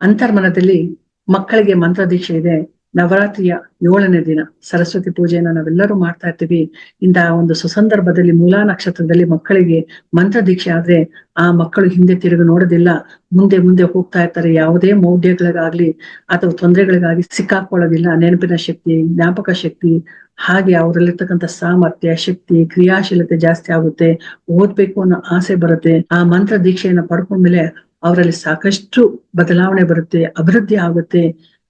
ಅಂತರ್ಮನದಲ್ಲಿ ಮಕ್ಕಳಿಗೆ ಮಂತ್ರ ದೀಕ್ಷೆ ಇದೆ. ನವರಾತ್ರಿಯ ಏಳನೇ ದಿನ, ಸರಸ್ವತಿ ಪೂಜೆಯನ್ನು ನಾವೆಲ್ಲರೂ ಮಾಡ್ತಾ ಇರ್ತೀವಿ. ಇಂತಹ ಒಂದು ಸುಸಂದರ್ಭದಲ್ಲಿ, ಮೂಲಾ ನಕ್ಷತ್ರದಲ್ಲಿ ಮಕ್ಕಳಿಗೆ ಮಂತ್ರ ದೀಕ್ಷೆ ಆದ್ರೆ ಆ ಮಕ್ಕಳು ಹಿಂದೆ ತಿರುಗಿ ನೋಡೋದಿಲ್ಲ. ಮುಂದೆ ಮುಂದೆ ಹೋಗ್ತಾ ಇರ್ತಾರೆ. ಯಾವುದೇ ಮೌಢ್ಯಗಳಿಗಾಗ್ಲಿ ಅಥವಾ ತೊಂದರೆಗಳಿಗಾಗಿ ಸಿಕ್ಕಾಕೊಳ್ಳೋದಿಲ್ಲ. ನೆನಪಿನ ಶಕ್ತಿ, ಜ್ಞಾಪಕ ಶಕ್ತಿ, ಹಾಗೆ ಅವರಲ್ಲಿರ್ತಕ್ಕಂಥ ಸಾಮರ್ಥ್ಯ, ಶಕ್ತಿ, ಕ್ರಿಯಾಶೀಲತೆ ಜಾಸ್ತಿ ಆಗುತ್ತೆ. ಓದ್ಬೇಕು ಅನ್ನೋ ಆಸೆ ಬರುತ್ತೆ. ಆ ಮಂತ್ರ ದೀಕ್ಷೆಯನ್ನ ಪಡ್ಕೊಂಡ್ಮೇಲೆ ಅವರಲ್ಲಿ ಸಾಕಷ್ಟು ಬದಲಾವಣೆ ಬರುತ್ತೆ, ಅಭಿವೃದ್ಧಿ ಆಗುತ್ತೆ,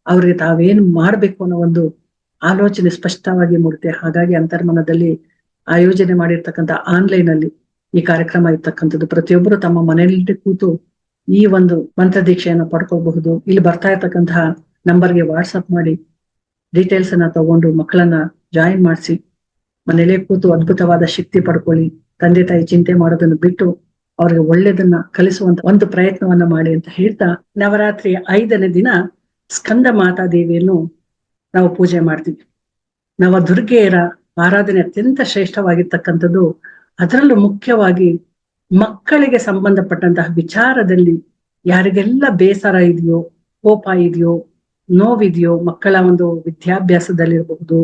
ಅವ್ರಿಗೆ ತಾವೇನ್ ಮಾಡ್ಬೇಕು ಅನ್ನೋ ಒಂದು ಆಲೋಚನೆ ಸ್ಪಷ್ಟವಾಗಿ ಮೂಡುತ್ತೆ. ಹಾಗಾಗಿ ಅಂತರ್ಮನದಲ್ಲಿ ಆಯೋಜನೆ ಮಾಡಿರ್ತಕ್ಕಂಥ ಆನ್ಲೈನ್ ಅಲ್ಲಿ ಈ ಕಾರ್ಯಕ್ರಮ ಇರ್ತಕ್ಕಂಥದ್ದು. ಪ್ರತಿಯೊಬ್ಬರು ತಮ್ಮ ಮನೆಯಲ್ಲಿ ಕೂತು ಈ ಒಂದು ಮಂತ್ರ ದೀಕ್ಷೆಯನ್ನು ಪಡ್ಕೋಬಹುದು ಇಲ್ಲಿ ಬರ್ತಾ ಇರ್ತಕ್ಕಂತಹ ನಂಬರ್ಗೆ ವಾಟ್ಸಪ್ ಮಾಡಿ ಡೀಟೇಲ್ಸ್ ಅನ್ನ ತಗೊಂಡು ಮಕ್ಕಳನ್ನ ಜಾಯಿನ್ ಮಾಡಿಸಿ ಮನೇಲೆ ಕೂತು ಅದ್ಭುತವಾದ ಶಕ್ತಿ ಪಡ್ಕೊಳ್ಳಿ. ತಂದೆ ತಾಯಿ ಚಿಂತೆ ಮಾಡೋದನ್ನು ಬಿಟ್ಟು ಅವ್ರಿಗೆ ಒಳ್ಳೇದನ್ನ ಕಲಿಸುವಂತ ಒಂದು ಪ್ರಯತ್ನವನ್ನ ಮಾಡಿ ಅಂತ ಹೇಳ್ತಾ ನವರಾತ್ರಿಯ ಐದನೇ ದಿನ ಸ್ಕಂದ ಮಾತಾ ದೇವಿಯನ್ನು ನಾವು ಪೂಜೆ ಮಾಡ್ತೀವಿ. ನವ ದುರ್ಗೆಯರ ಆರಾಧನೆ ಅತ್ಯಂತ ಶ್ರೇಷ್ಠವಾಗಿರ್ತಕ್ಕಂಥದ್ದು. ಅದರಲ್ಲೂ ಮುಖ್ಯವಾಗಿ ಮಕ್ಕಳಿಗೆ ಸಂಬಂಧಪಟ್ಟಂತಹ ವಿಚಾರದಲ್ಲಿ ಯಾರಿಗೆಲ್ಲ ಬೇಸರ ಇದೆಯೋ, ಕೋಪ ಇದೆಯೋ, ನೋವಿದೆಯೋ ಮಕ್ಕಳ ಒಂದು ವಿದ್ಯಾಭ್ಯಾಸದಲ್ಲಿರಬಹುದು,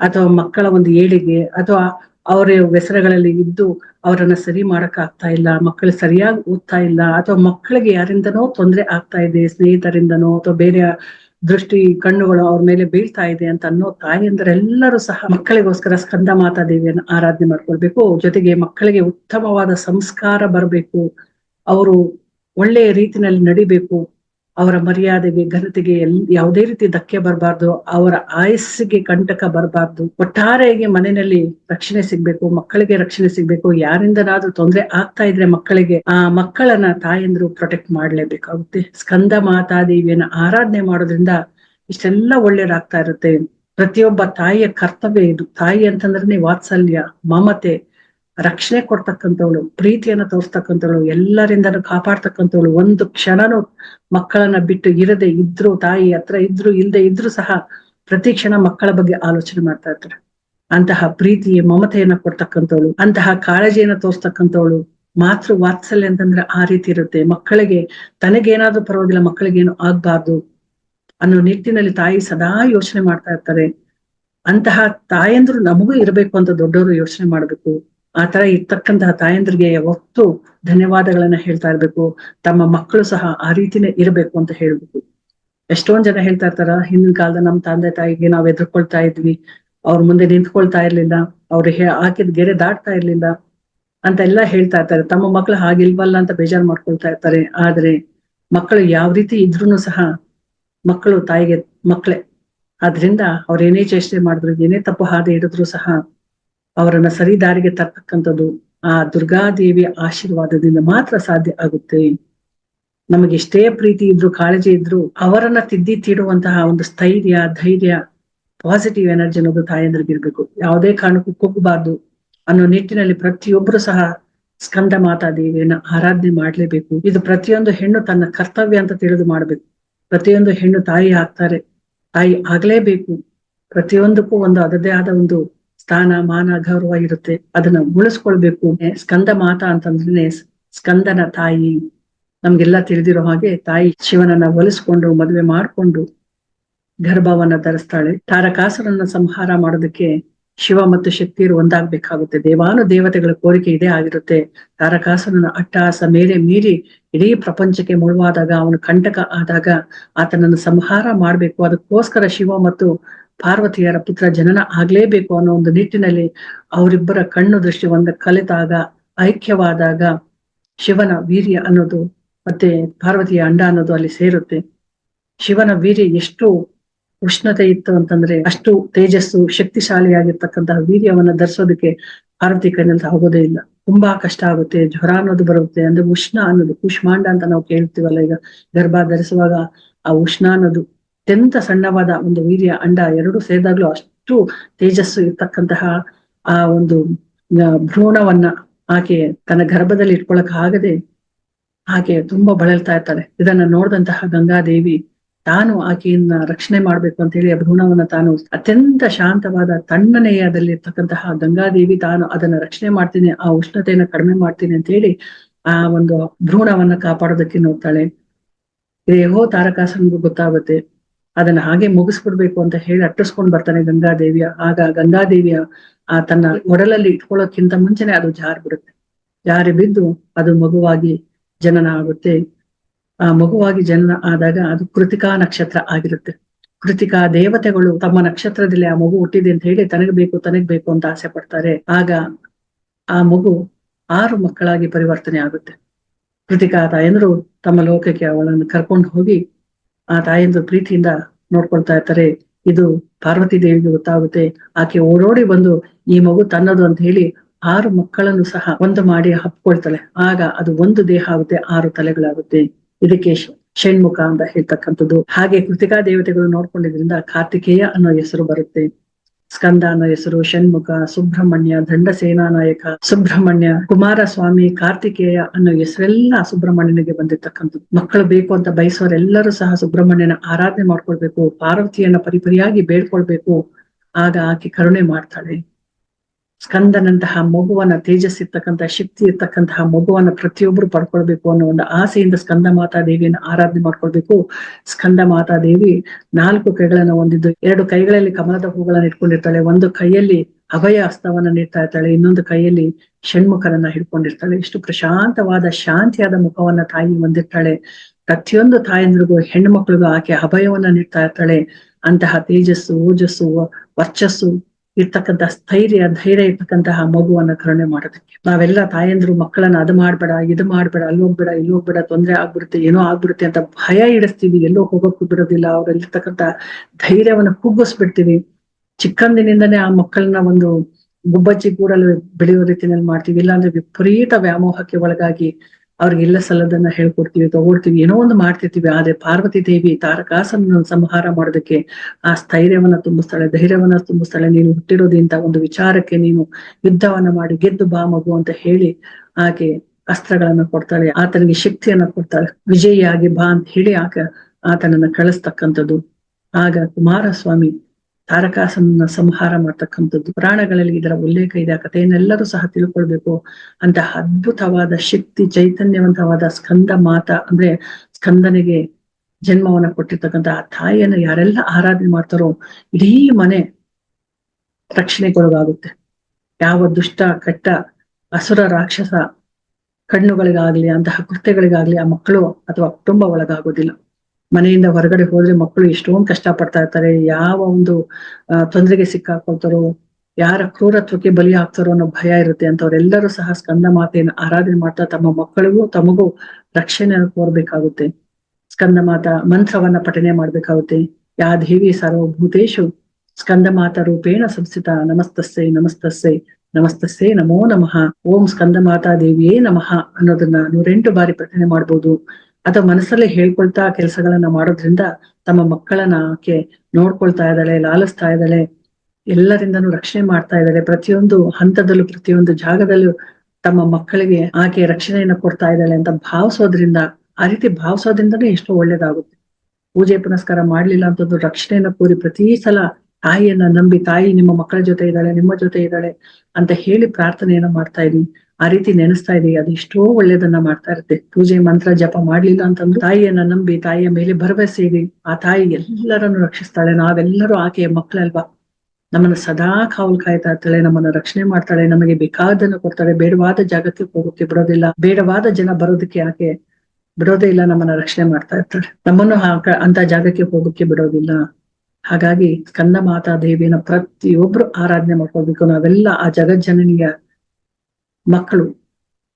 ಅಥವಾ ಮಕ್ಕಳ ಒಂದು ಏಳಿಗೆ, ಅಥವಾ ಅವರ ವ್ಯಸನಗಳಲ್ಲಿ ಇದ್ದು ಅವರನ್ನ ಸರಿ ಮಾಡಕ್ ಆಗ್ತಾ ಇಲ್ಲ, ಮಕ್ಕಳು ಸರಿಯಾಗಿ ಓದ್ತಾ ಇಲ್ಲ, ಅಥವಾ ಮಕ್ಕಳಿಗೆ ಯಾರಿಂದನೋ ತೊಂದರೆ ಆಗ್ತಾ ಇದೆ, ಸ್ನೇಹಿತರಿಂದನೋ ಅಥವಾ ಬೇರೆ ದೃಷ್ಟಿ ಕಣ್ಣುಗಳು ಅವ್ರ ಮೇಲೆ ಬೀಳ್ತಾ ಇದೆ ಅಂತ ಅನ್ನೋ ತಾಯಿಯಂದರೆಲ್ಲರೂ ಸಹ ಮಕ್ಕಳಿಗೋಸ್ಕರ ಸ್ಕಂದ ಮಾತಾ ದೇವಿಯನ್ನು ಆರಾಧನೆ ಮಾಡ್ಕೊಳ್ಬೇಕು. ಜೊತೆಗೆ ಮಕ್ಕಳಿಗೆ ಉತ್ತಮವಾದ ಸಂಸ್ಕಾರ ಬರಬೇಕು. ಅವರು ಒಳ್ಳೆಯ ರೀತಿನಲ್ಲಿ ನಡಿಬೇಕು. ಅವರ ಮರ್ಯಾದೆಗೆ, ಘನತೆಗೆ ಎಲ್, ಯಾವುದೇ ರೀತಿ ಧಕ್ಕೆ ಬರಬಾರ್ದು, ಅವರ ಆಯಸ್ಸಿಗೆ ಕಂಟಕ ಬರಬಾರ್ದು. ಒಟ್ಟಾರೆಯಾಗಿ ಮನೆಯಲ್ಲಿ ರಕ್ಷಣೆ ಸಿಗ್ಬೇಕು, ಮಕ್ಕಳಿಗೆ ರಕ್ಷಣೆ ಸಿಗ್ಬೇಕು, ಯಾರಿಂದನಾದ್ರೂ ತೊಂದರೆ ಆಗ್ತಾ ಇದ್ರೆ ಮಕ್ಕಳಿಗೆ ಆ ಮಕ್ಕಳನ್ನ ತಾಯಂದ್ರು ಪ್ರೊಟೆಕ್ಟ್ ಮಾಡ್ಲೇಬೇಕಾಗುತ್ತೆ. ಸ್ಕಂದ ಮಾತಾದೇವಿಯನ್ನ ಆರಾಧನೆ ಮಾಡೋದ್ರಿಂದ ಇಷ್ಟೆಲ್ಲ ಒಳ್ಳೇದಾಗ್ತಾ ಇರುತ್ತೆ. ಪ್ರತಿಯೊಬ್ಬ ತಾಯಿಯ ಕರ್ತವ್ಯ ಇದು. ತಾಯಿ ಅಂತಂದ್ರೆ ವಾತ್ಸಲ್ಯ, ಮಮತೆ. ರಕ್ಷಣೆ ಕೊಡ್ತಕ್ಕಂಥವಳು, ಪ್ರೀತಿಯನ್ನ ತೋರ್ಸ್ತಕ್ಕಂಥವಳು, ಎಲ್ಲರಿಂದನೂ ಕಾಪಾಡ್ತಕ್ಕಂಥವಳು ಒಂದು ಕ್ಷಣನು ಮಕ್ಕಳನ್ನ ಬಿಟ್ಟು ಇರದೆ ಇದ್ರು, ತಾಯಿ ಹತ್ರ ಇದ್ರು ಇಲ್ಲದೆ ಇದ್ರು ಸಹ ಪ್ರತಿ ಕ್ಷಣ ಮಕ್ಕಳ ಬಗ್ಗೆ ಆಲೋಚನೆ ಮಾಡ್ತಾ ಇರ್ತಾರೆ. ಅಂತಹ ಪ್ರೀತಿಯ ಮಮತೆಯನ್ನ ಕೊಡ್ತಕ್ಕಂಥವಳು, ಅಂತಹ ಕಾಳಜಿಯನ್ನ ತೋರ್ಸ್ತಕ್ಕಂಥವಳು ಮಾತೃ ವಾತ್ಸಲ್ಯ ಅಂತಂದ್ರೆ ಆ ರೀತಿ ಇರುತ್ತೆ. ಮಕ್ಕಳಿಗೆ ತನಗೇನಾದ್ರೂ ಪರವಾಗಿಲ್ಲ, ಮಕ್ಕಳಿಗೇನು ಆಗ್ಬಾರ್ದು ಅನ್ನೋ ನಿಟ್ಟಿನಲ್ಲಿ ತಾಯಿ ಸದಾ ಯೋಚನೆ ಮಾಡ್ತಾ ಇರ್ತಾರೆ. ಅಂತಹ ತಾಯಂದ್ರು ನಮಗೂ ಇರಬೇಕು ಅಂತ ದೊಡ್ಡವರು ಯೋಚನೆ ಮಾಡ್ಬೇಕು. ಆ ತರ ಇರ್ತಕ್ಕಂತಹ ತಾಯಂದ್ರಿಗೆ ಯಾವತ್ತು ಧನ್ಯವಾದಗಳನ್ನ ಹೇಳ್ತಾ ಇರ್ಬೇಕು. ತಮ್ಮ ಮಕ್ಕಳು ಸಹ ಆ ರೀತಿನೇ ಇರಬೇಕು ಅಂತ ಹೇಳ್ಬೇಕು. ಎಷ್ಟೊಂದ್ ಜನ ಹೇಳ್ತಾ ಇರ್ತಾರ, ಹಿಂದಿನ ಕಾಲದ ನಮ್ಮ ತಂದೆ ತಾಯಿಗೆ ನಾವ್ ಎದುರ್ಕೊಳ್ತಾ ಇದ್ವಿ, ಅವ್ರ ಮುಂದೆ ನಿಂತ್ಕೊಳ್ತಾ ಇರ್ಲಿಲ್ಲ, ಅವ್ರು ಹಾಕಿದ ಗೆರೆ ದಾಟ್ತಾ ಇರ್ಲಿಲ್ಲ ಅಂತ ಎಲ್ಲ ಹೇಳ್ತಾ ಇರ್ತಾರೆ. ತಮ್ಮ ಮಕ್ಳು ಹಾಗಿಲ್ವಲ್ಲ ಅಂತ ಬೇಜಾರ್ ಮಾಡ್ಕೊಳ್ತಾ ಇರ್ತಾರೆ. ಆದ್ರೆ ಮಕ್ಕಳು ಯಾವ ರೀತಿ ಇದ್ರು ಸಹ ಮಕ್ಕಳು ತಾಯಿಗೆ ಮಕ್ಕಳೇ ಆದ್ರಿಂದ ಅವ್ರ ಏನೇ ಚೇಷ್ಟೆ ಮಾಡಿದ್ರು, ಏನೇ ತಪ್ಪು ಹಾದಿ ಹಿಡಿದ್ರು ಸಹ ಅವರನ್ನ ಸರಿ ದಾರಿಗೆ ತರ್ತಕ್ಕಂಥದ್ದು ಆ ದುರ್ಗಾದೇವಿಯ ಆಶೀರ್ವಾದದಿಂದ ಮಾತ್ರ ಸಾಧ್ಯ ಆಗುತ್ತೆ. ನಮಗೆ ಎಷ್ಟೇ ಪ್ರೀತಿ ಇದ್ರು, ಕಾಳಜಿ ಇದ್ರು, ಅವರನ್ನ ತಿದ್ದಿ ತೀಡುವಂತಹ ಒಂದು ಸ್ಥೈರ್ಯ, ಧೈರ್ಯ ಪಾಸಿಟಿವ್ ಎನರ್ಜಿ ಅನ್ನೋದು ತಾಯಂದ್ರಿಗಿರ್ಬೇಕು ಯಾವುದೇ ಕಾರಣಕ್ಕೂ ಕುಗ್ಗಬಾರ್ದು ಅನ್ನೋ ನಿಟ್ಟಿನಲ್ಲಿ ಪ್ರತಿಯೊಬ್ಬರು ಸಹ ಸ್ಕಂದ ಮಾತಾ ದೇವಿಯನ್ನ ಆರಾಧನೆ ಮಾಡ್ಲೇಬೇಕು. ಇದು ಪ್ರತಿಯೊಂದು ಹೆಣ್ಣು ತನ್ನ ಕರ್ತವ್ಯ ಅಂತ ತಿಳಿದು ಮಾಡ್ಬೇಕು. ಪ್ರತಿಯೊಂದು ಹೆಣ್ಣು ತಾಯಿ ಆಗ್ತಾರೆ. ತಾಯಿ ಆಗ್ಲೇಬೇಕು. ಪ್ರತಿಯೊಂದಕ್ಕೂ ಒಂದು ಅದದೇ ಆದ ಒಂದು ಸ್ಥಾನ, ಮಾನ, ಗೌರವ ಇರುತ್ತೆ. ಅದನ್ನ ಉಳಿಸ್ಕೊಳ್ಬೇಕು. ಸ್ಕಂದ ಮಾತ ಅಂತಂದ್ರೆ ಸ್ಕಂದನ ತಾಯಿ. ನಮ್ಗೆಲ್ಲ ತಿಳಿದಿರೋ ಹಾಗೆ ತಾಯಿ ಶಿವನನ್ನ ಒಲಿಸ್ಕೊಂಡು, ಮದುವೆ ಮಾಡ್ಕೊಂಡು ಗರ್ಭವನ್ನ ಧರಿಸ್ತಾಳೆ. ತಾರಕಾಸುರನ್ನ ಸಂಹಾರ ಮಾಡೋದಕ್ಕೆ ಶಿವ ಮತ್ತು ಶಕ್ತಿಯರು ಒಂದಾಗ್ಬೇಕಾಗುತ್ತೆ. ದೇವಾನು ದೇವತೆಗಳ ಕೋರಿಕೆ ಇದೇ ಆಗಿರುತ್ತೆ. ತಾರಕಾಸುರನ ಅಟ್ಟಹಾಸ ಮೇರೆ ಮೀರಿ ಇಡೀ ಪ್ರಪಂಚಕ್ಕೆ ಮುಳುವಾದಾಗ, ಅವನು ಕಂಟಕ ಆದಾಗ ಆತನನ್ನು ಸಂಹಾರ ಮಾಡ್ಬೇಕು. ಅದಕ್ಕೋಸ್ಕರ ಶಿವ ಮತ್ತು ಪಾರ್ವತಿಯರ ಪುತ್ರ ಜನನ ಆಗ್ಲೇಬೇಕು ಅನ್ನೋ ಒಂದು ನಿಟ್ಟಿನಲ್ಲಿ ಅವರಿಬ್ಬರ ಕಣ್ಣು ದೃಷ್ಟಿ ಒಂದು ಕಲಿತಾಗ, ಐಕ್ಯವಾದಾಗ ಶಿವನ ವೀರ್ಯ ಅನ್ನೋದು ಮತ್ತೆ ಪಾರ್ವತಿಯ ಅಂಡ ಅನ್ನೋದು ಅಲ್ಲಿ ಸೇರುತ್ತೆ. ಶಿವನ ವೀರ್ಯ ಎಷ್ಟು ಉಷ್ಣತೆ ಇತ್ತು ಅಂತಂದ್ರೆ ಅಷ್ಟು ತೇಜಸ್ಸು, ಶಕ್ತಿಶಾಲಿಯಾಗಿರ್ತಕ್ಕಂತಹ ವೀರ್ಯವನ್ನ ಧರಿಸೋದಕ್ಕೆ ಪಾರ್ವತಿ ಕೈನಲ್ಲಿ ಆಗೋದೇ ಇಲ್ಲ. ತುಂಬಾ ಕಷ್ಟ ಆಗುತ್ತೆ, ಜ್ವರ ಅನ್ನೋದು ಬರುತ್ತೆ, ಅಂದ್ರೆ ಉಷ್ಣ ಅನ್ನೋದು, ಕುಷ್ಮಾಂಡ ಅಂತ ನಾವು ಕೇಳ್ತೀವಲ್ಲ ಈಗ ಗರ್ಭ ಧರಿಸುವಾಗ ಆ ಉಷ್ಣ ಅನ್ನೋದು. ಅತ್ಯಂತ ಸಣ್ಣವಾದ ಒಂದು ವೀರ್ಯ ಅಂಡ ಎರಡು ಸೇರಿದಾಗ್ಲೂ ಅಷ್ಟು ತೇಜಸ್ಸು ಇರ್ತಕ್ಕಂತಹ ಆ ಒಂದು ಭ್ರೂಣವನ್ನ ಆಕೆ ತನ್ನ ಗರ್ಭದಲ್ಲಿ ಇಟ್ಕೊಳಕ್ ಆಗದೆ ಆಕೆ ತುಂಬಾ ಬಳಲ್ತಾ ಇರ್ತಾಳೆ. ಇದನ್ನ ನೋಡಿದಂತಹ ಗಂಗಾದೇವಿ ತಾನು ಆಕೆಯನ್ನ ರಕ್ಷಣೆ ಮಾಡ್ಬೇಕು ಅಂತ ಹೇಳಿ ಆ ಭ್ರೂಣವನ್ನ ತಾನು ಅತ್ಯಂತ ಶಾಂತವಾದ ತಣ್ಣನೆಯದಲ್ಲಿ ಇರ್ತಕ್ಕಂತಹ ಗಂಗಾದೇವಿ ತಾನು ಅದನ್ನ ರಕ್ಷಣೆ ಮಾಡ್ತೀನಿ, ಆ ಉಷ್ಣತೆಯನ್ನ ಕಡಿಮೆ ಮಾಡ್ತೀನಿ ಅಂತ ಹೇಳಿ ಆ ಒಂದು ಭ್ರೂಣವನ್ನ ಕಾಪಾಡೋದಕ್ಕೆ ನೋಡ್ತಾಳೆ. ಇದೇ ಹೋ ತಾರಕಾಸನಿಗೂ ಗೊತ್ತಾಗುತ್ತೆ. ಅದನ್ನ ಹಾಗೆ ಮುಗಿಸ್ಬಿಡ್ಬೇಕು ಅಂತ ಹೇಳಿ ಅಟ್ಟಿಸ್ಕೊಂಡ್ ಬರ್ತಾನೆ ಗಂಗಾದೇವಿಯ. ಆಗ ಗಂಗಾದೇವಿಯ, ಆ, ತನ್ನ ಒಡಲಲ್ಲಿ ಇಟ್ಕೊಳ್ಳೋಕ್ಕಿಂತ ಮುಂಚೆನೆ ಅದು ಜಾರಿ ಬಿಡುತ್ತೆ. ಜಾರಿ ಬಿದ್ದು ಅದು ಮಗುವಾಗಿ ಜನನ ಆಗುತ್ತೆ ಆ, ಮಗುವಾಗಿ ಜನನ ಆದಾಗ ಅದು ಕೃತಿಕಾ ನಕ್ಷತ್ರ ಆಗಿರುತ್ತೆ. ಕೃತಿಕಾ ದೇವತೆಗಳು ತಮ್ಮ ನಕ್ಷತ್ರದಲ್ಲಿ ಆ ಮಗು ಹುಟ್ಟಿದೆ ಅಂತ ಹೇಳಿ ತನಗ್ ಬೇಕು ತನಗ್ ಬೇಕು ಅಂತ ಆಸೆ ಪಡ್ತಾರೆ. ಆಗ ಆ ಮಗು ಆರು ಮಕ್ಕಳಾಗಿ ಪರಿವರ್ತನೆ ಆಗುತ್ತೆ. ಕೃತಿಕಾ ತಾಯಂದ್ರು ತಮ್ಮ ಲೋಕಕ್ಕೆ ಅವಳನ್ನು ಕರ್ಕೊಂಡು ಹೋಗಿ ಆ ತಾಯಿಯಂದು ಪ್ರೀತಿಯಿಂದ ನೋಡ್ಕೊಳ್ತಾ ಇರ್ತಾರೆ. ಇದು ಪಾರ್ವತಿ ದೇವಿಗೆ ಗೊತ್ತಾಗುತ್ತೆ. ಆಕೆ ಓಡೋಡಿ ಬಂದು ಈ ಮಗು ತನ್ನದು ಅಂತ ಹೇಳಿ ಆರು ಮಕ್ಕಳನ್ನು ಸಹ ಒಂದು ಮಾಡಿ ಹಪ್ಕೊಳ್ತಾಳೆ. ಆಗ ಅದು ಒಂದು ದೇಹ ಆಗುತ್ತೆ, ಆರು ತಲೆಗಳಾಗುತ್ತೆ. ಇದಕ್ಕೆ ಷಣ್ಮುಖ ಅಂತ ಹೇಳ್ತಕ್ಕಂಥದ್ದು. ಹಾಗೆ ಕೃತಿಕಾ ದೇವತೆಗಳು ನೋಡ್ಕೊಂಡಿದ್ರಿಂದ ಕಾರ್ತಿಕೇಯ ಅನ್ನೋ ಹೆಸರು ಬರುತ್ತೆ. ಸ್ಕಂದ ಅನ್ನೋ ಹೆಸರು ಷಣ್ಮುಖ, ಸುಬ್ರಹ್ಮಣ್ಯ ದಂಡ ಸೇನಾ ನಾಯಕ, ಸುಬ್ರಹ್ಮಣ್ಯ, ಕುಮಾರಸ್ವಾಮಿ, ಕಾರ್ತಿಕೇಯ ಅನ್ನೋ ಹೆಸರೆಲ್ಲ ಸುಬ್ರಹ್ಮಣ್ಯನಿಗೆ ಬಂದಿರ್ತಕ್ಕಂಥದ್ದು. ಮಕ್ಕಳು ಬೇಕು ಅಂತ ಬಯಸೋರೆಲ್ಲರೂ ಸಹ ಸುಬ್ರಹ್ಮಣ್ಯನ ಆರಾಧನೆ ಮಾಡ್ಕೊಳ್ಬೇಕು, ಪಾರ್ವತಿಯನ್ನ ಪರಿಪರಿಯಾಗಿ ಬೇಡ್ಕೊಳ್ಬೇಕು. ಆಗ ಆಕೆ ಕರುಣೆ ಮಾಡ್ತಾಳೆ. ಸ್ಕಂದನಂತಹ ಮಗುವನ್ನ ತೇಜಸ್ಸಿರ್ತಕ್ಕಂಥ ಶಕ್ತಿ ಇರ್ತಕ್ಕಂತಹ ಮಗುವನ್ನ ಪ್ರತಿಯೊಬ್ರು ಪಡ್ಕೊಳ್ಬೇಕು ಅನ್ನೋ ಒಂದು ಆಸೆಯಿಂದ ಸ್ಕಂದ ಮಾತಾ ದೇವಿಯನ್ನ ಆರಾಧನೆ ಮಾಡ್ಕೊಳ್ಬೇಕು. ಸ್ಕಂದ ಮಾತಾ ದೇವಿ ನಾಲ್ಕು ಕೈಗಳನ್ನ ಹೊಂದಿದ್ದು, ಎರಡು ಕೈಗಳಲ್ಲಿ ಕಮಲದ ಹೂಗಳನ್ನ ಇಟ್ಕೊಂಡಿರ್ತಾಳೆ, ಒಂದು ಕೈಯಲ್ಲಿ ಅಭಯ ಹಸ್ತವನ್ನ ನೀಡ್ತಾ ಇರ್ತಾಳೆ, ಇನ್ನೊಂದು ಕೈಯಲ್ಲಿ ಷಣ್ಮುಖರನ್ನ ಹಿಡ್ಕೊಂಡಿರ್ತಾಳೆ. ಇಷ್ಟು ಪ್ರಶಾಂತವಾದ, ಶಾಂತಿಯಾದ ಮುಖವನ್ನ ತಾಯಿ ಹೊಂದಿರ್ತಾಳೆ. ಪ್ರತಿಯೊಂದು ತಾಯಂದ್ರಿಗೂ ಹೆಣ್ಣು ಆಕೆ ಅಭಯವನ್ನ ನೀಡ್ತಾ ಇರ್ತಾಳೆ. ಅಂತಹ ತೇಜಸ್ಸು, ಓಜಸ್ಸು, ವರ್ಚಸ್ಸು ಇರ್ತಕ್ಕಂಥ ಸ್ಥೈರ್ಯ, ಧೈರ್ಯ ಇರ್ತಕ್ಕಂತಹ ಮಗುವನ್ನ ಕರುಣೆ ಮಾಡೋದಕ್ಕೆ. ನಾವೆಲ್ಲ ತಾಯಂದ್ರು, ಮಕ್ಕಳನ್ನ ಅದು ಮಾಡ್ಬೇಡ, ಇದು ಮಾಡ್ಬೇಡ, ಅಲ್ಲಿ ಹೋಗ್ಬೇಡ, ಇಲ್ಲಿ ಹೋಗ್ಬೇಡ, ತೊಂದರೆ ಆಗ್ಬಿಡುತ್ತೆ, ಏನೋ ಆಗ್ಬಿಡುತ್ತೆ ಅಂತ ಭಯ ಇಡಿಸ್ತೀವಿ. ಎಲ್ಲೋ ಹೋಗೋಕ್ಕೂ ಬಿಡೋದಿಲ್ಲ. ಅವ್ರಲ್ಲಿರ್ತಕ್ಕಂಥ ಧೈರ್ಯವನ್ನ ಕುಗ್ಗಿಸ್ಬಿಡ್ತೀವಿ ಚಿಕ್ಕಂದಿನಿಂದನೇ ಆ ಮಕ್ಕಳನ್ನ ಒಂದು ಗುಬ್ಬಚ್ಚಿ ಕೂಡಲು ಬೆಳೆಯೋ ರೀತಿಯಲ್ಲಿ ಮಾಡ್ತೀವಿ. ಇಲ್ಲಾಂದ್ರೆ ವಿಪರೀತ ವ್ಯಾಮೋಹಕ್ಕೆ ಒಳಗಾಗಿ ಅವ್ರಿಗೆ ಸಲದನ್ನ ಹೇಳ್ಕೊಡ್ತೀವಿ, ತಗೊಳ್ತೀವಿ, ಏನೋ ಒಂದು ಮಾಡ್ತಿರ್ತೀವಿ. ಆದ್ರೆ ಪಾರ್ವತಿ ದೇವಿ ತಾರಕಾಸನ ಸಂಹಾರ ಮಾಡೋದಕ್ಕೆ ಆ ಸ್ಥೈರ್ಯವನ್ನ ತುಂಬಿಸ್ತಾಳೆ, ಧೈರ್ಯವನ್ನ ತುಂಬಿಸ್ತಾಳೆ. ನೀನು ಹುಟ್ಟಿರೋದಿಂತ ಒಂದು ವಿಚಾರಕ್ಕೆ ನೀನು ಯುದ್ಧವನ್ನ ಮಾಡಿ ಗೆದ್ದು ಬಾ ಮಗು ಅಂತ ಹೇಳಿ ಆಕೆ ಅಸ್ತ್ರಗಳನ್ನ ಕೊಡ್ತಾಳೆ, ಆತನಿಗೆ ಶಕ್ತಿಯನ್ನ ಕೊಡ್ತಾಳೆ. ವಿಜಯಿಯಾಗಿ ಬಾ ಅಂತ ಹೇಳಿ ಆಗ ಆತನನ್ನ ಕಳಿಸ್ತಕ್ಕಂಥದ್ದು. ಆಗ ಕುಮಾರಸ್ವಾಮಿ ತಾರಕಾಸನ ಸಂಹಾರ ಮಾಡ್ತಕ್ಕಂಥದ್ದು. ಪುರಾಣಗಳಲ್ಲಿ ಇದರ ಉಲ್ಲೇಖ ಇದೆ. ಆ ಕಥೆಯನ್ನೆಲ್ಲರೂ ಸಹ ತಿಳ್ಕೊಳ್ಬೇಕು. ಅಂತ ಅದ್ಭುತವಾದ ಶಕ್ತಿ, ಚೈತನ್ಯವಂತವಾದ ಸ್ಕಂದ ಮಾತ ಅಂದ್ರೆ ಸ್ಕಂದನಿಗೆ ಜನ್ಮವನ್ನ ಕೊಟ್ಟಿರ್ತಕ್ಕಂಥ ಆ ತಾಯಿಯನ್ನ ಯಾರೆಲ್ಲ ಆರಾಧನೆ ಮಾಡ್ತಾರೋ ಇಡೀ ಮನೆ ರಕ್ಷಣೆಗೊಳಗಾಗುತ್ತೆ. ಯಾವ ದುಷ್ಟ, ಕೆಟ್ಟ, ಅಸುರ, ರಾಕ್ಷಸ ಕಣ್ಣುಗಳಿಗಾಗ್ಲಿ, ಅಂತಹ ಕೃತ್ಯಗಳಿಗಾಗ್ಲಿ ಆ ಮಕ್ಕಳು ಅಥವಾ ಕುಟುಂಬ ಒಳಗಾಗೋದಿಲ್ಲ. ಮನೆಯಿಂದ ಹೊರಗಡೆ ಹೋದ್ರೆ ಮಕ್ಕಳು ಎಷ್ಟೊಂದು ಕಷ್ಟ ಪಡ್ತಾ ಇರ್ತಾರೆ, ಯಾವ ಒಂದು ತೊಂದರೆಗೆ ಸಿಕ್ಕಾಕೊಳ್ತಾರೋ, ಯಾರ ಕ್ರೂರತ್ವಕ್ಕೆ ಬಲಿ ಆಗ್ತಾರೋ ಅನ್ನೋ ಭಯ ಇರುತ್ತೆ ಅಂತವ್ರೆಲ್ಲರೂ ಸಹ ಸ್ಕಂದ ಮಾತೆಯನ್ನು ಆರಾಧನೆ ಮಾಡ್ತಾ ತಮ್ಮ ಮಕ್ಕಳಿಗೂ ತಮಗೂ ರಕ್ಷಣೆಯನ್ನು ಕೋರ್ಬೇಕಾಗುತ್ತೆ. ಸ್ಕಂದ ಮಾತ ಮಂತ್ರವನ್ನ ಪಠನೆ ಮಾಡ್ಬೇಕಾಗುತ್ತೆ. ಯಾ ದೇವಿ ಸರ್ವಭೂತೇಶು, ಸ್ಕಂದ ಮಾತ ರೂಪೇಣ ಸಂಸ್ಥಿತ, ನಮಸ್ತಸ್ಸೆ ನಮಸ್ತಸ್ಸೆ ನಮಸ್ತಸ್ಸೆ ನಮೋ ನಮಃ. ಓಂ ಸ್ಕಂದ ಮಾತಾ ದೇವಿಯೇ ನಮಃ ಅನ್ನೋದನ್ನ ನೂರೆಂಟು ಬಾರಿ ಪಠನೆ ಮಾಡ್ಬೋದು. ಅಥವಾ ಮನಸ್ಸಲ್ಲೇ ಹೇಳ್ಕೊಳ್ತಾ ಕೆಲಸಗಳನ್ನ ಮಾಡೋದ್ರಿಂದ ತಮ್ಮ ಮಕ್ಕಳನ್ನ ಆಕೆ ನೋಡ್ಕೊಳ್ತಾ ಇದ್ದಾಳೆ, ಲಾಲಿಸ್ತಾ ಇದ್ದಾಳೆ, ಎಲ್ಲರಿಂದನೂ ರಕ್ಷಣೆ ಮಾಡ್ತಾ ಇದ್ದಾಳೆ. ಪ್ರತಿಯೊಂದು ಹಂತದಲ್ಲೂ, ಪ್ರತಿಯೊಂದು ಜಾಗದಲ್ಲೂ ತಮ್ಮ ಮಕ್ಕಳಿಗೆ ಆಕೆ ರಕ್ಷಣೆಯನ್ನ ಕೊಡ್ತಾ ಇದ್ದಾಳೆ ಅಂತ ಭಾವಿಸೋದ್ರಿಂದ, ಆ ರೀತಿ ಭಾವಿಸೋದ್ರಿಂದನೇ ಎಷ್ಟೋ ಒಳ್ಳೇದಾಗುತ್ತೆ. ಪೂಜೆ ಪುನಸ್ಕಾರ ಮಾಡ್ಲಿಲ್ಲ ಅಂತಂದು ರಕ್ಷಣೆಯನ್ನ ಕೋರಿ ಪ್ರತಿ ಸಲ ತಾಯಿಯನ್ನ ನಂಬಿ, ತಾಯಿ ನಿಮ್ಮ ಮಕ್ಕಳ ಜೊತೆ ಇದ್ದಾಳೆ, ನಿಮ್ಮ ಜೊತೆ ಇದ್ದಾಳೆ ಅಂತ ಹೇಳಿ ಪ್ರಾರ್ಥನೆಯನ್ನ ಮಾಡ್ತಾ ಇದೀವಿ ಆ ರೀತಿ ನೆನೆಸ್ತಾ ಇದೆ ಅದು ಎಷ್ಟೋ ಒಳ್ಳೇದನ್ನ ಮಾಡ್ತಾ ಇರುತ್ತೆ. ಪೂಜೆ ಮಂತ್ರ ಜಪ ಮಾಡ್ಲಿಲ್ಲ ಅಂತಂದ್ರು ತಾಯಿಯನ್ನ ನಂಬಿ, ತಾಯಿಯ ಮೇಲೆ ಭರವಸೆ ಇದೆ. ಆ ತಾಯಿ ಎಲ್ಲರನ್ನು ರಕ್ಷಿಸ್ತಾಳೆ. ನಾವೆಲ್ಲರೂ ಆಕೆಯ ಮಕ್ಕಳಲ್ವಾ? ನಮ್ಮನ್ನ ಸದಾ ಕಾವಲು ಕಾಯ್ತಾ ಇರ್ತಾಳೆ ನಮ್ಮನ್ನ ರಕ್ಷಣೆ ಮಾಡ್ತಾಳೆ. ನಮಗೆ ಬೇಕಾದನ್ನು ಕೊಡ್ತಾಳೆ. ಬೇಡವಾದ ಜಾಗಕ್ಕೆ ಹೋಗೋಕೆ ಬಿಡೋದಿಲ್ಲ. ಬೇಡವಾದ ಜನ ಬರೋದಕ್ಕೆ ಆಕೆ ಬಿಡೋದೇ ಇಲ್ಲ. ನಮ್ಮನ್ನ ರಕ್ಷಣೆ ಮಾಡ್ತಾ ಇರ್ತಾಳೆ. ನಮ್ಮನ್ನು ಅಂತ ಜಾಗಕ್ಕೆ ಹೋಗೋಕೆ ಬಿಡೋದಿಲ್ಲ. ಹಾಗಾಗಿ ಕನ್ನ ಮಾತಾ ದೇವಿಯನ್ನ ಪ್ರತಿಯೊಬ್ರು ಆರಾಧನೆ ಮಾಡ್ಕೊಳ್ಬೇಕು. ನಾವೆಲ್ಲ ಆ ಜಗಜ್ಜನನಿಯ ಮಕ್ಕಳು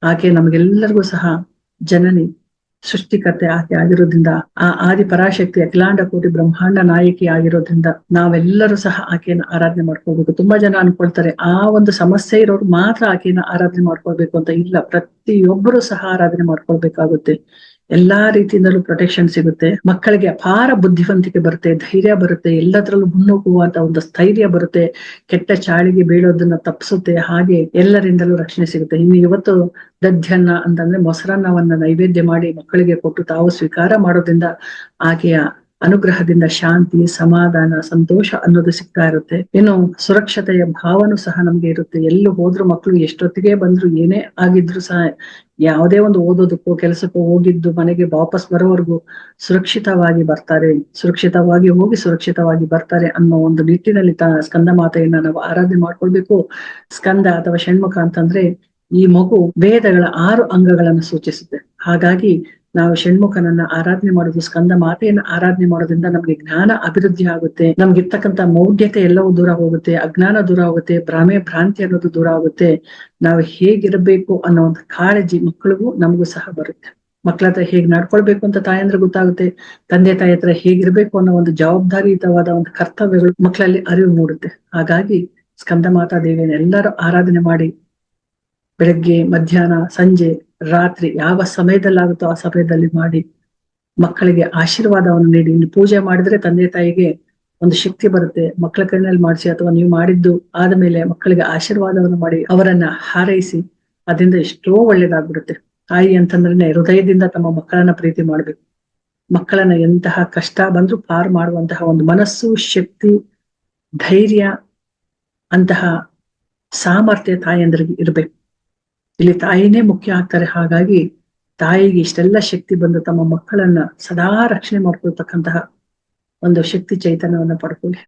ಆಕೆ ನಮಗೆಲ್ಲರಿಗೂ ಸಹ ಜನನಿ, ಸೃಷ್ಟಿಕರ್ತೆ ಆಕೆ ಆಗಿರೋದ್ರಿಂದ, ಆ ಆದಿ ಪರಾಶಕ್ತಿ ಅಖಿಲಾಂಡ ಕೋಟಿ ಬ್ರಹ್ಮಾಂಡ ನಾಯಕಿ ಆಗಿರೋದ್ರಿಂದ ನಾವೆಲ್ಲರೂ ಸಹ ಆಕೆಯನ್ನು ಆರಾಧನೆ ಮಾಡ್ಕೋಬೇಕು ತುಂಬಾ ಜನ ಅನ್ಕೊಳ್ತಾರೆ, ಆ ಒಂದು ಸಮಸ್ಯೆ ಇರೋರು ಮಾತ್ರ ಆಕೆಯನ್ನು ಆರಾಧನೆ ಮಾಡ್ಕೊಳ್ಬೇಕು ಅಂತ. ಇಲ್ಲ, ಪ್ರತಿಯೊಬ್ಬರು ಸಹ ಆರಾಧನೆ ಮಾಡ್ಕೊಳ್ಬೇಕಾಗುತ್ತೆ. ಎಲ್ಲಾ ರೀತಿಯಿಂದಲೂ ಪ್ರೊಟೆಕ್ಷನ್ ಸಿಗುತ್ತೆ. ಮಕ್ಕಳಿಗೆ ಅಪಾರ ಬುದ್ಧಿವಂತಿಕೆ ಬರುತ್ತೆ, ಧೈರ್ಯ ಬರುತ್ತೆ, ಎಲ್ಲದರಲ್ಲೂ ಮುನ್ನುಗ್ಗುವಂತ ಒಂದು ಸ್ಥೈರ್ಯ ಬರುತ್ತೆ, ಕೆಟ್ಟ ಚಾಳಿಗೆ ಬೀಳೋದನ್ನ ತಪ್ಪಿಸುತ್ತೆ ಹಾಗೆ ಎಲ್ಲರಿಂದಲೂ ರಕ್ಷಣೆ ಸಿಗುತ್ತೆ. ಇನ್ನು ಇವತ್ತು ದಧ್ಯನ್ನ ಅಂತಂದ್ರೆ ಮೊಸರನ್ನವನ್ನ ನೈವೇದ್ಯ ಮಾಡಿ ಮಕ್ಕಳಿಗೆ ಕೊಟ್ಟು ತಾವು ಸ್ವೀಕಾರ ಮಾಡೋದ್ರಿಂದ ಆಕೆಯ ಅನುಗ್ರಹದಿಂದ ಶಾಂತಿ, ಸಮಾಧಾನ, ಸಂತೋಷ ಅನ್ನೋದು ಸಿಗ್ತಾ ಇರುತ್ತೆ. ಏನು ಸುರಕ್ಷತೆಯ ಭಾವನೂ ಸಹ ನಮ್ಗೆ ಇರುತ್ತೆ. ಎಲ್ಲಿ ಹೋದ್ರು ಮಕ್ಕಳು ಎಷ್ಟೊತ್ತಿಗೆ ಬಂದ್ರು ಏನೇ ಆಗಿದ್ರು ಸಹ ಯಾವುದೇ ಒಂದು ಓದೋದಕ್ಕೋ, ಕೆಲಸಕ್ಕೂ ಹೋಗಿದ್ದು ಮನೆಗೆ ವಾಪಸ್ ಬರೋವರೆಗೂ ಸುರಕ್ಷಿತವಾಗಿ ಬರ್ತಾರೆ. ಸುರಕ್ಷಿತವಾಗಿ ಹೋಗಿ ಸುರಕ್ಷಿತವಾಗಿ ಬರ್ತಾರೆ ಅನ್ನೋ ಒಂದು ನಿಟ್ಟಿನಲ್ಲಿ ತ ಸ್ಕಂದ ಮಾತೆಯನ್ನ ನಾವು ಆರಾಧನೆ ಮಾಡ್ಕೊಳ್ಬೇಕು. ಸ್ಕಂದ ಅಥವಾ ಷಣ್ಮುಖ ಅಂತಂದ್ರೆ ಈ ಮಗು ವೇದಗಳ ಆರು ಅಂಗಗಳನ್ನು ಸೂಚಿಸುತ್ತೆ. ಹಾಗಾಗಿ ನಾವು ಷಣ್ಮುಖನನ್ನ ಆರಾಧನೆ ಮಾಡೋದು, ಸ್ಕಂದ ಮಾತೆಯನ್ನ ಆರಾಧನೆ ಮಾಡೋದ್ರಿಂದ ನಮ್ಗೆ ಜ್ಞಾನ ಅಭಿವೃದ್ಧಿ ಆಗುತ್ತೆ. ನಮ್ಗಿರ್ತಕ್ಕಂಥ ಮೌಢ್ಯತೆ ಎಲ್ಲವೂ ದೂರ ಹೋಗುತ್ತೆ, ಅಜ್ಞಾನ ದೂರ ಆಗುತ್ತೆ ಭ್ರಮೆ, ಭ್ರಾಂತಿ ಅನ್ನೋದು ದೂರ ಆಗುತ್ತೆ. ನಾವು ಹೇಗಿರಬೇಕು ಅನ್ನೋ ಒಂದು ಕಾಳಜಿ ಮಕ್ಕಳಿಗೂ ನಮಗೂ ಸಹ ಬರುತ್ತೆ. ಮಕ್ಕಳ ಹತ್ರ ಹೇಗ್ ನಡ್ಕೊಳ್ಬೇಕು ಅಂತ ತಾಯಂದ್ರೆ ಗೊತ್ತಾಗುತ್ತೆ. ತಂದೆ, ತಾಯಿ ಹತ್ರ ಹೇಗಿರ್ಬೇಕು ಅನ್ನೋ ಒಂದು ಜವಾಬ್ದಾರಿಯುತವಾದ ಒಂದು ಕರ್ತವ್ಯಗಳು ಮಕ್ಕಳಲ್ಲಿ ಅರಿವು ಮೂಡುತ್ತೆ. ಹಾಗಾಗಿ ಸ್ಕಂದ ಮಾತಾ ದೇವಿಯನ್ನು ಎಲ್ಲರೂ ಆರಾಧನೆ ಮಾಡಿ ಬೆಳಗ್ಗೆ, ಮಧ್ಯಾಹ್ನ, ಸಂಜೆ, ರಾತ್ರಿ ಯಾವ ಸಮಯದಲ್ಲಾಗುತ್ತೋ ಆ ಸಮಯದಲ್ಲಿ ಮಾಡಿ ಮಕ್ಕಳಿಗೆ ಆಶೀರ್ವಾದವನ್ನು ನೀಡಿ. ಇನ್ನು ಪೂಜೆ ಮಾಡಿದ್ರೆ ತಂದೆ ತಾಯಿಗೆ ಒಂದು ಶಕ್ತಿ ಬರುತ್ತೆ. ಮಕ್ಕಳ ಕಣ್ಣಲ್ಲಿ ಮಾಡಿಸಿ ಅಥವಾ ನೀವು ಮಾಡಿದ್ದು ಆದ ಮೇಲೆ ಮಕ್ಕಳಿಗೆ ಆಶೀರ್ವಾದವನ್ನು ಮಾಡಿ ಅವರನ್ನ ಹಾರೈಸಿ ಅದರಿಂದ ಎಷ್ಟೋ ಒಳ್ಳೇದಾಗ್ಬಿಡುತ್ತೆ. ತಾಯಿ ಅಂತಂದ್ರೆ ಹೃದಯದಿಂದ ತಮ್ಮ ಮಕ್ಕಳನ್ನ ಪ್ರೀತಿ ಮಾಡ್ಬೇಕು. ಮಕ್ಕಳನ್ನ ಎಂತಹ ಕಷ್ಟ ಬಂದ್ರೂ ಪಾರು ಮಾಡುವಂತಹ ಒಂದು ಮನಸ್ಸು, ಶಕ್ತಿ, ಧೈರ್ಯ ಅಂತಹ ಸಾಮರ್ಥ್ಯ ತಾಯಂದ್ರಿಗೆ ಇರ್ಬೇಕು. ಇಲ್ಲಿ ತಾಯಿನೇ ಮುಖ್ಯ ಆಗ್ತಾರೆ. ಹಾಗಾಗಿ ತಾಯಿಗೆ ಇಷ್ಟೆಲ್ಲ ಶಕ್ತಿ ಬಂದು ತಮ್ಮ ಮಕ್ಕಳನ್ನ ಸದಾ ರಕ್ಷಣೆ ಮಾಡ್ಕೊಳ್ತಕ್ಕಂತಹ ಒಂದು ಶಕ್ತಿ ಚೈತನ್ಯವನ್ನ ಪಡ್ಕೊಳ್ಳಿ.